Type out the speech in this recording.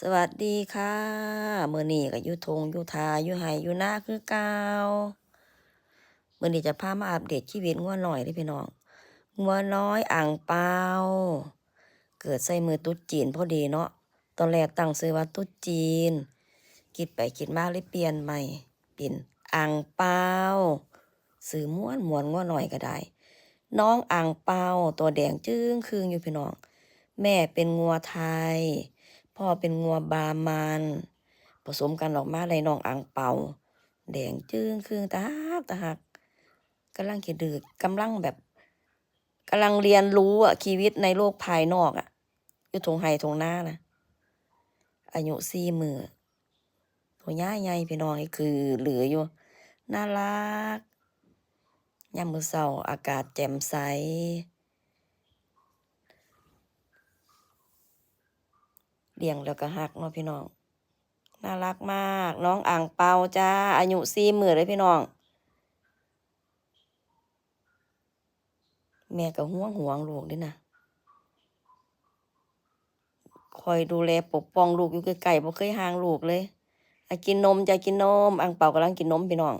สวัสดีค่ะมื้อนี้ก็อยู่ทงอยู่ทาอยู่ไร่อยู่นาคือเก่ามื้อนี้จะพามาอัปเดตชีวิตงัวหน้อยเด้พี่น้องงัวน้อยอั่งเปาเกิดใส่มือตุ๊ดจีนพอดีเนาะตอนแรกตั้งชื่อว่าตุ๊ดจีน คิดไปคิดมาเลยเปลี่ยนใหม่เป็นอั่งเปาชื่อม่วนม่วนงัวหน้อยก็ได้ น้องอั่งเปาตัวแดงจึ้งครึ่งอยู่พี่น้อง แม่เป็นงัวไทย พ่อเป็นงัวบามันผสมกันออกมาได้น้องอ่างเป่า แดงจึ้งครึ่งตาฮักตาฮักกำลังคิดดื้อกำลังแบบกำลังเรียนรู้อะชีวิตในโลกภายนอกอะอยู่ทงไห้ทงหน้านะอายุสี่มือตัวย่าใหญ่พี่น้องคือเหลืออยู่ น่ารักยามมื้อเช้าอากาศแจ่มใส เลี้ยงแล้วก็ฮักเนาะพี่น้อง น่ารักมาก น้องอ่างเปาจ้า อายุสี่มือเลยพี่น้อง แม่ก็ห่วงห่วงลูกด้วยนะคอยดูแลปกป้องลูกอยู่ไกล้ๆบ่เคยห่างลูกเลยอกินนมจะกินนม อ่างเปากำลังกินนมพี่น้อง